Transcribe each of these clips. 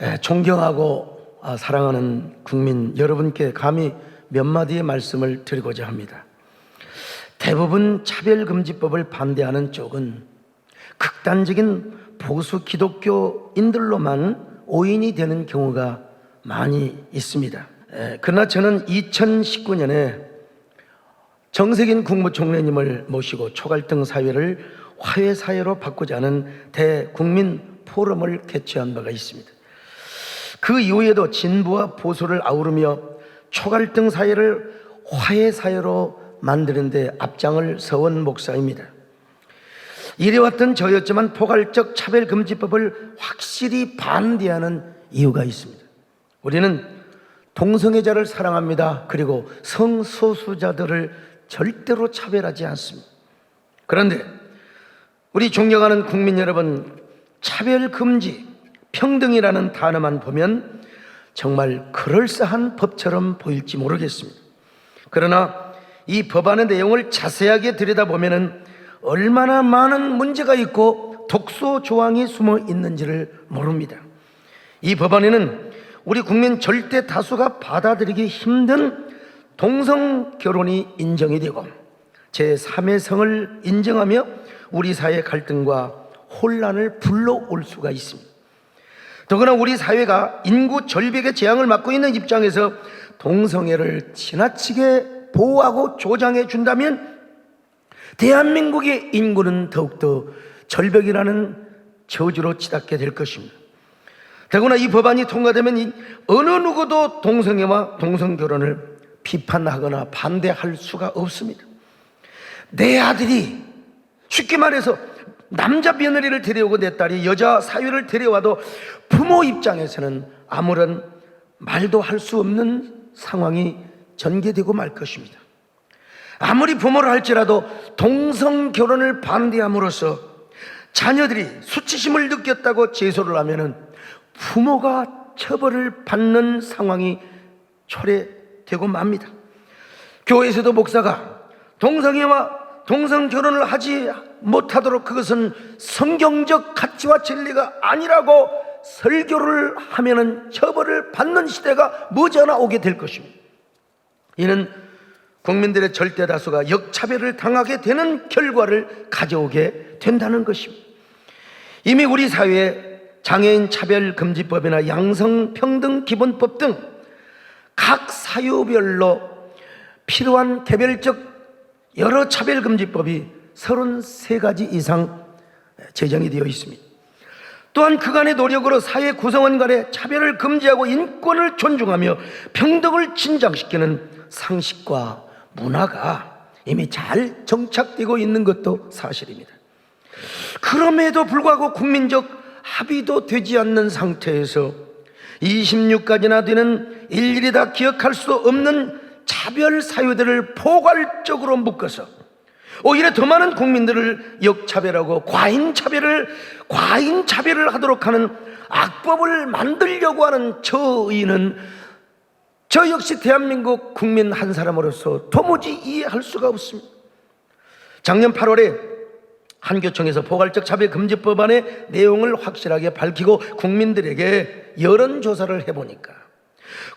에, 존경하고 아, 사랑하는 국민 여러분께 감히 몇 마디의 말씀을 드리고자 합니다. 대부분 차별금지법을 반대하는 쪽은 극단적인 보수 기독교인들로만 오인이 되는 경우가 많이 있습니다. 에, 그러나 저는 2019년에 정세균 국무총리님을 모시고 초갈등 사회를 화해 사회로 바꾸자 하는 대국민 포럼을 개최한 바가 있습니다. 그 이후에도 진보와 보수를 아우르며 초갈등 사회를 화해 사회로 만드는데 앞장을 서원 목사입니다. 이래왔던 저였지만 포괄적 차별금지법을 확실히 반대하는 이유가 있습니다. 우리는 동성애자를 사랑합니다. 그리고 성소수자들을 절대로 차별하지 않습니다. 그런데 우리 존경하는 국민 여러분, 차별금지, 평등이라는 단어만 보면 정말 그럴싸한 법처럼 보일지 모르겠습니다. 그러나 이 법안의 내용을 자세하게 들여다보면 얼마나 많은 문제가 있고 독소 조항이 숨어 있는지를 모릅니다. 이 법안에는 우리 국민 절대 다수가 받아들이기 힘든 동성 결혼이 인정이 되고 제3의 성을 인정하며 우리 사회 갈등과 혼란을 불러올 수가 있습니다. 더구나 우리 사회가 인구 절벽의 재앙을 맞고 있는 입장에서 동성애를 지나치게 보호하고 조장해 준다면 대한민국의 인구는 더욱더 절벽이라는 저주로 치닫게 될 것입니다. 더구나 이 법안이 통과되면 이 어느 누구도 동성애와 동성결혼을 비판하거나 반대할 수가 없습니다. 내 아들이 쉽게 말해서 남자 며느리를 데려오고 내 딸이 여자 사위를 데려와도 부모 입장에서는 아무런 말도 할 수 없는 상황이 전개되고 말 것입니다. 아무리 부모를 할지라도 동성 결혼을 반대함으로써 자녀들이 수치심을 느꼈다고 제소를 하면은 부모가 처벌을 받는 상황이 초래되고 맙니다. 교회에서도 목사가 동성애와 동성 결혼을 하지 못하도록 그것은 성경적 가치와 진리가 아니라고 설교를 하면은 처벌을 받는 시대가 머지않아 오게 될 것입니다. 이는 국민들의 절대 다수가 역차별을 당하게 되는 결과를 가져오게 된다는 것입니다. 이미 우리 사회에 장애인 차별 금지법이나 양성 평등 기본법 등 각 사유별로 필요한 개별적 여러 차별금지법이 33가지 이상 제정이 되어 있습니다. 또한 그간의 노력으로 사회 구성원 간의 차별을 금지하고 인권을 존중하며 평등을 진장시키는 상식과 문화가 이미 잘 정착되고 있는 것도 사실입니다. 그럼에도 불구하고 국민적 합의도 되지 않는 상태에서 26가지나 되는 일일이 다 기억할 수 없는 차별 사유들을 포괄적으로 묶어서 오히려 더 많은 국민들을 역차별하고 과잉 차별을 과잉 차별을 하도록 하는 악법을 만들려고 하는 저의는 저 역시 대한민국 국민 한 사람으로서 도무지 이해할 수가 없습니다. 작년 8월에 한교총에서 포괄적 차별 금지법안의 내용을 확실하게 밝히고 국민들에게 여론 조사를 해보니까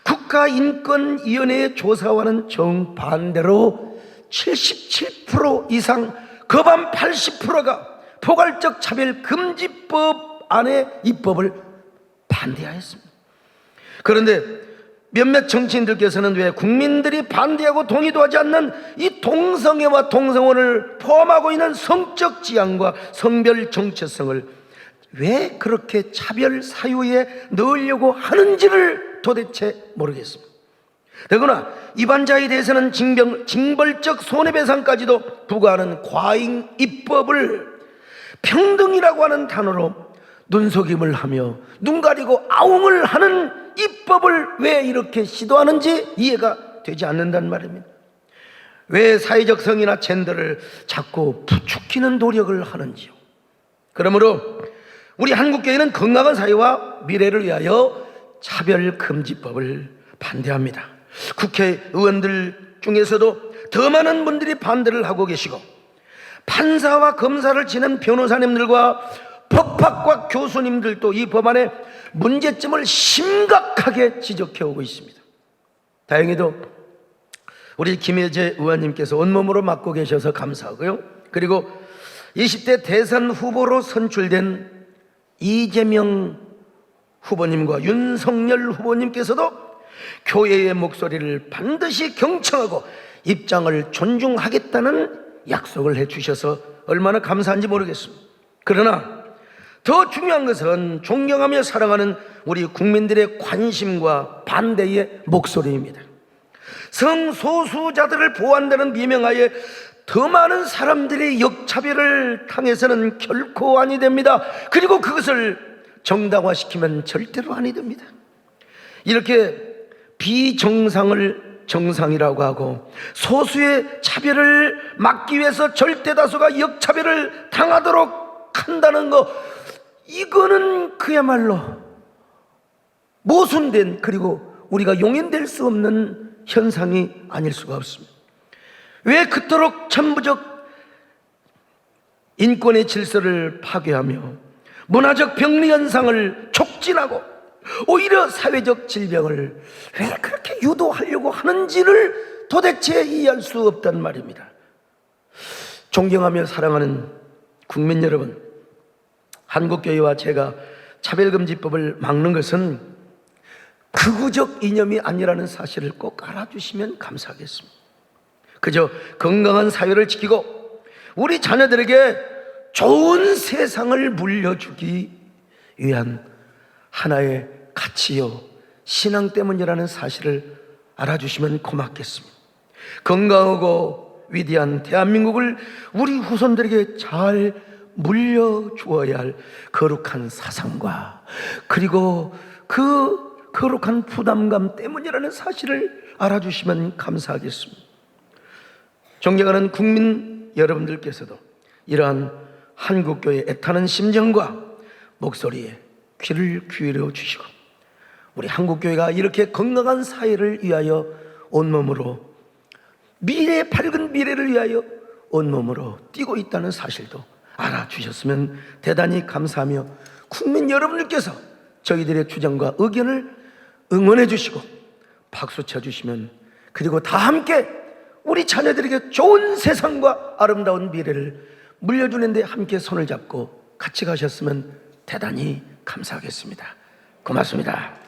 국가인권위원회의 조사와는 정반대로 77% 이상 거반 80%가 포괄적 차별 금지법 안에 입법을 반대하였습니다. 그런데 몇몇 정치인들께서는 왜 국민들이 반대하고 동의도 하지 않는 이 동성애와 동성혼을 포함하고 있는 성적 지향과 성별 정체성을 왜 그렇게 차별 사유에 넣으려고 하는지를 도대체 모르겠습니다. 더구나 입안자에 대해서는 징병, 징벌적 손해배상까지도 부과하는 과잉 입법을 평등이라고 하는 단어로 눈속임을 하며 눈 가리고 아웅을 하는 입법을 왜 이렇게 시도하는지 이해가 되지 않는단 말입니다. 왜 사회적 성이나 젠더를 자꾸 부추기는 노력을 하는지요. 그러므로 우리 한국교회는 건강한 사회와 미래를 위하여 차별금지법을 반대합니다. 국회의원들 중에서도 더 많은 분들이 반대를 하고 계시고 판사와 검사를 지낸 변호사님들과 법학과 교수님들도 이 법안에 문제점을 심각하게 지적해 오고 있습니다. 다행히도 우리 김혜재 의원님께서 온몸으로 맡고 계셔서 감사하고요. 그리고 20대 대선 후보로 선출된 이재명 후보님과 윤석열 후보님께서도 교회의 목소리를 반드시 경청하고 입장을 존중하겠다는 약속을 해 주셔서 얼마나 감사한지 모르겠습니다. 그러나 더 중요한 것은 존경하며 사랑하는 우리 국민들의 관심과 반대의 목소리입니다. 성소수자들을 보호한다는 미명하에 더 많은 사람들이 역차별을 당해서는 결코 아니 됩니다. 그리고 그것을 정당화시키면 절대로 아니 됩니다. 이렇게 비정상을 정상이라고 하고 소수의 차별을 막기 위해서 절대 다수가 역차별을 당하도록 한다는 거 이거는 그야말로 모순된 그리고 우리가 용인될 수 없는 현상이 아닐 수가 없습니다. 왜 그토록 천부적 인권의 질서를 파괴하며 문화적 병리 현상을 촉진하고 오히려 사회적 질병을 왜 그렇게 유도하려고 하는지를 도대체 이해할 수 없단 말입니다. 존경하며 사랑하는 국민 여러분, 한국교회와 제가 차별금지법을 막는 것은 극우적 이념이 아니라는 사실을 꼭 알아주시면 감사하겠습니다. 그저 건강한 사회를 지키고 우리 자녀들에게 좋은 세상을 물려주기 위한 하나의 가치요 신앙 때문이라는 사실을 알아주시면 고맙겠습니다. 건강하고 위대한 대한민국을 우리 후손들에게 잘 물려주어야 할 거룩한 사상과 그리고 그 거룩한 부담감 때문이라는 사실을 알아주시면 감사하겠습니다. 존경하는 국민 여러분들께서도 이러한 한국교회 애타는 심정과 목소리에 귀를 기울여 주시고 우리 한국교회가 이렇게 건강한 사회를 위하여 온몸으로 미래 밝은 미래를 위하여 온몸으로 뛰고 있다는 사실도 알아주셨으면 대단히 감사하며 국민 여러분들께서 저희들의 주장과 의견을 응원해 주시고 박수 쳐 주시면 그리고 다 함께 우리 자녀들에게 좋은 세상과 아름다운 미래를 물려주는데 함께 손을 잡고 같이 가셨으면 대단히 감사하겠습니다. 고맙습니다.